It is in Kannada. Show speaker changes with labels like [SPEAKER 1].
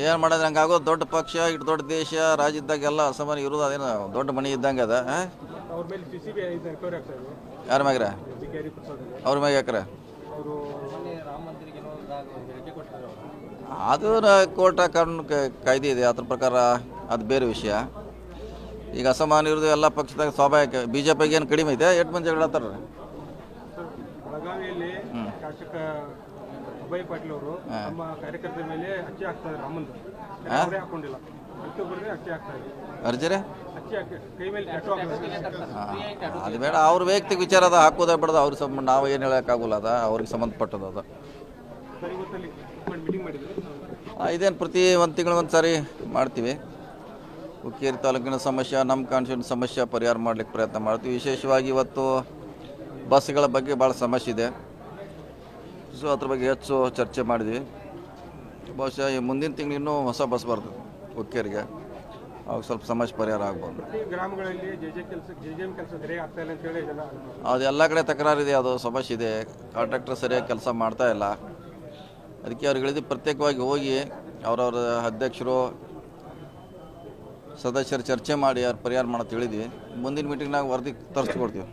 [SPEAKER 1] ಏನು ಮಾಡೋದು ಹಂಗೆ ಆಗೋದು? ದೊಡ್ಡ ಪಕ್ಷ ಇಟ್ಟು ದೊಡ್ಡ ದೇಶ ರಾಜ್ಯ ಇದ್ದಾಗೆಲ್ಲ ಅಸಮಾನ ಇರೋದು ಅದೇನು ದೊಡ್ಡ ಮನೆ ಇದ್ದಂಗೆ ಅದ ಯಾರ ಮ್ಯಾಗ್ರ? ಅವ್ರ ಮ್ಯಾಗ ಯಾಕ್ರ? ಅದು ಕೋರ್ಟ್ ಕಾನೂನು ಕಾಯ್ದೆ ಇದೆ ಅದ್ರ ಪ್ರಕಾರ ಅದು ಬೇರೆ ವಿಷಯ. ಈಗ ಅಸಮಾನ ಇರೋದು ಎಲ್ಲ ಪಕ್ಷದಾಗ ಸ್ವಾಭಾವಿಕ ಬಿ ಜೆ ಪಿಗೆ ಏನು ಕಡಿಮೆ ಇದೆ? ಎಷ್ಟು ಮಂದಿ
[SPEAKER 2] ಜಗಳ ಅಭಯ್ ಪಾಟೀಲ್ ಅವರು ನಮ್ಮ ಕಾರ್ಯಕರ್ತರ ಮೇಲೆ ಹಚ್ಚೆ ಹಾಕ್ತಾ ಇದ್ರು ರಾಮಂದು ಅವರೇ ಹಾಕೊಂಡಿಲ್ಲ.
[SPEAKER 1] ಅರ್ಜರೆ? ಅದು ಬೇಡ ಅವ್ರ ವೈಯಕ್ತಿಕ ವಿಚಾರ ಅದ ಹಾಕೋದೇ ಬಿಡದ ಅವ್ರಿಗೆ ಸಂಬಂಧ ನಾವು ಏನು ಹೇಳೋಕ್ಕಾಗಲ್ಲ ಅದ ಅವ್ರಿಗೆ ಸಂಬಂಧಪಟ್ಟದ ಅದ. ಇದೇನು ಪ್ರತಿ ಒಂದು ತಿಂಗಳು ಒಂದು ಸಾರಿ ಮಾಡ್ತೀವಿ. ಹುಕ್ಕೇರಿ ತಾಲೂಕಿನ ಸಮಸ್ಯೆ ನಮ್ಮ ಕಾನ್ಸ್ಟಿಟ್ಯೂನ್ ಸಮಸ್ಯೆ ಪರಿಹಾರ ಮಾಡ್ಲಿಕ್ಕೆ ಪ್ರಯತ್ನ ಮಾಡ್ತೀವಿ. ವಿಶೇಷವಾಗಿ ಇವತ್ತು ಬಸ್ಗಳ ಬಗ್ಗೆ ಭಾಳ ಸಮಸ್ಯೆ ಇದೆ. ಸೊ ಅದ್ರ ಬಗ್ಗೆ ಹೆಚ್ಚು ಚರ್ಚೆ ಮಾಡಿದ್ವಿ. ಬಹುಶಃ ಈ ಮುಂದಿನ ತಿಂಗಳು ಇನ್ನೂ ಹೊಸ ಬಸ್ ಬರ್ತದೆ ಹುಕ್ಕೇರಿಗೆ ಅವಾಗ ಸ್ವಲ್ಪ ಸಮಸ್ಯೆ ಪರಿಹಾರ ಆಗ್ಬೋದು.
[SPEAKER 2] ಗ್ರಾಮಗಳಲ್ಲಿ
[SPEAKER 1] ಅದು ಎಲ್ಲ ಕಡೆ ತಕರಾರಿದೆ ಅದು ಸಮಸ್ಯೆ ಇದೆ. ಕಾಂಟ್ರಾಕ್ಟರ್ ಸರಿಯಾಗಿ ಕೆಲಸ ಮಾಡ್ತಾ ಇಲ್ಲ. ಅದಕ್ಕೆ ಅವ್ರಿಗೆ ಹೇಳಿದ್ದು ಪ್ರತ್ಯೇಕವಾಗಿ ಹೋಗಿ ಅವರವ್ರ ಅಧ್ಯಕ್ಷರು ಸದಸ್ಯರು ಚರ್ಚೆ ಮಾಡಿ ಅವ್ರು ಪರಿಹಾರ ಮಾಡೋದು ಹೇಳಿದ್ವಿ. ಮುಂದಿನ ಮೀಟಿಂಗ್ನಾಗ ವರದಿ ತರಿಸ್ಕೊಡ್ತೀವಿ.